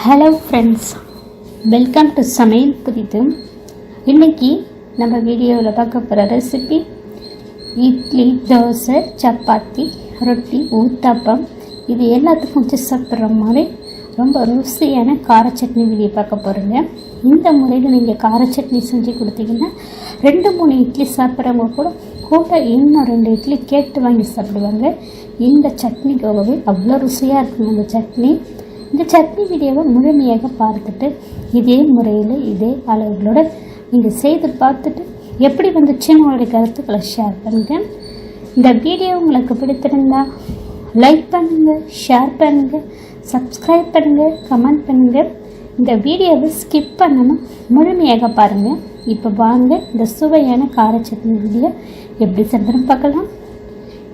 Hello friends welcome to சமையல் குறித்து இன்னைக்கு நம்ம வீடியோவில் பார்க்க போகிற ரெசிபி இட்லி தோசை சப்பாத்தி ரொட்டி ஊத்தாப்பம். இது எல்லாத்துக்கும் வச்சு சாப்பிட்ற மாதிரி ரொம்ப ருசியான கார சட்னி வீடியோ பார்க்க போகிறீங்க இந்த முறையில் நீங்கள் கார சட்னி செஞ்சு கொடுத்தீங்கன்னா ரெண்டு மூணு இட்லி சாப்பிட்றவங்க கூட கூட இன்னும் ரெண்டு இட்லி கேட்டு வாங்கி சாப்பிடுவாங்க. இந்த சட்னி கோவை அவ்வளோ ருசியாக இருக்கும் இந்த சட்னி இந்த சட்னி வீடியோவை முழுமையாக பார்த்துட்டு இதே முறையில் இதே அளவுகளோட நீங்கள் செய்து பார்த்துட்டு எப்படி வந்துச்சுன்னு உங்களுடைய கருத்துக்களை ஷேர் பண்ணுங்கள் இந்த வீடியோ உங்களுக்கு பிடித்திருந்தா லைக் பண்ணுங்கள் ஷேர் பண்ணுங்கள் சப்ஸ்கிரைப் பண்ணுங்கள் கமெண்ட் பண்ணுங்கள் இந்த வீடியோவை ஸ்கிப் பண்ணாமல் முழுமையாக பாருங்கள் இப்போ வாங்க இந்த சுவையான கார சட்னி வீடியோ எப்படி செஞ்சுன்னு பார்க்கலாம்.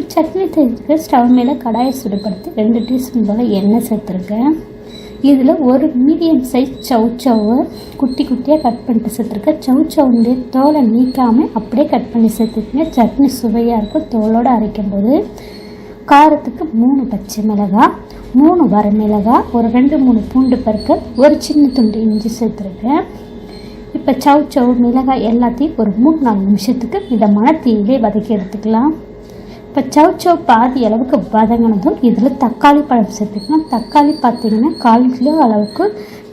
இப்போ சட்னி செய்யறதுக்கு ஸ்டவ் மேலே கடாயை சுடுபடுத்தி ரெண்டு டீஸ்பூன் போல் எண்ணெய் சேர்த்துருக்கேன். இதில் ஒரு மீடியம் சைஸ் சவுச்சவை குட்டி குட்டியாக கட் பண்ணிட்டு சேர்த்துருக்கேன். சவுச்சவுடைய தோலை நீக்காமல் அப்படியே கட் பண்ணி சேர்த்துக்கங்க சட்னி சுவையாக இருக்கும். தோலோடு அரைக்கும் போது காரத்துக்கு மூணு பச்சை மிளகாய் மூணு வரமிளகாய் ஒரு ரெண்டு மூணு பூண்டு பருக்க ஒரு சின்ன துண்டு இஞ்சி சேர்த்துருக்கேன். இப்போ சவு சவு மிளகாய் எல்லாத்தையும் ஒரு மூணு நாலு நிமிஷத்துக்கு மிதமான தீயிலே வதக்கி எடுத்துக்கலாம். இப்போ சவ் சவ் பாதி அளவுக்கு வதங்கினதும் இதில் தக்காளி பழம் சேர்த்துக்கணும். தக்காளி பார்த்தீங்கன்னா கால் கிலோ அளவுக்கு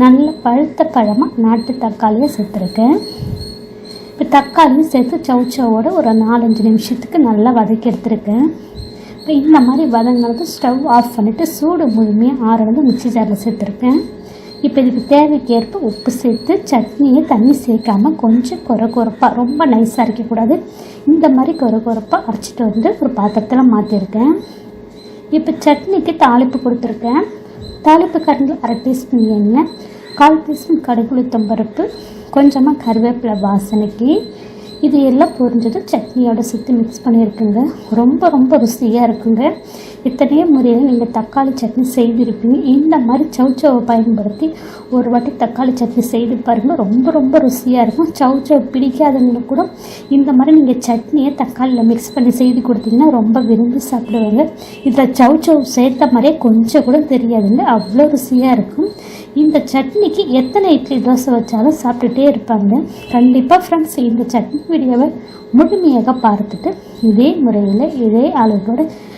நல்ல பழுத்த பழமாக நாட்டு தக்காளியை சேர்த்துருக்கேன். இப்போ தக்காளியும் சேர்த்து சவ் சவோட ஒரு நாலஞ்சு நிமிஷத்துக்கு நல்லா வதக்கி எடுத்துருக்கேன். இப்போ இந்த மாதிரி வதங்கினது ஸ்டவ் ஆஃப் பண்ணிவிட்டு சூடு முழுமையாக ஆறுனது மிக்சி ஜாரில் சேர்த்துருக்கேன். இப்போ இதுக்கு தேவைக்கேற்ப உப்பு சேர்த்து சட்னியை தண்ணி சேர்க்காமல் கொஞ்சம் குறை குறைப்பாக ரொம்ப நைஸாக அரைக்கக்கூடாது. இந்த மாதிரி குறை குறைப்பாக அரைச்சிட்டு வந்து ஒரு பாத்திரத்தில் மாற்றிருக்கேன் இப்போ சட்னிக்கு தாளிப்பு கொடுத்துருக்கேன். தாளிப்பு கரண்டில் அரை டீஸ்பூன் எண்ணெய் கால் டீஸ்பூன் கடுகுளுத்தம் பருப்பு கொஞ்சமாக கருவேப்பிலை வாசனைக்கு. இது எல்லாம் பொரிஞ்சது சட்னியோட சேர்த்து மிக்ஸ் பண்ணியிருக்குங்க. ரொம்ப ரொம்ப ருசியாக இருக்குங்க. இத்தனையே முறையில் நீங்கள் தக்காளி சட்னி செய்திருப்பீங்க. இந்த மாதிரி சவுச்சவை பயன்படுத்தி ஒரு வாட்டி தக்காளி சட்னி செய்து பாருங்கள் ரொம்ப ரொம்ப ருசியாக இருக்கும். சவுச்சவை பிடிக்காதவங்களுக்கு கூட இந்த மாதிரி நீங்கள் சட்னியை தக்காளியில் மிக்ஸ் பண்ணி செய்து கொடுத்தீங்கன்னா ரொம்ப விரும்பி சாப்பிடுவாங்க. இதில் சவுச்சவ் சேர்த்த மாதிரியே கொஞ்சம் கூட தெரியாதுங்க. அவ்வளோ ருசியாக இருக்கும். இந்த சட்னிக்கு எத்தனை இட்லி தோசை வச்சாலும் சாப்பிட்டுட்டே இருப்பாங்க. கண்டிப்பாக ஃப்ரெண்ட்ஸ் இந்த சட்னி வீடியோவை முழுமையாக பார்த்துட்டு இதே முறையில் இதே அளவோட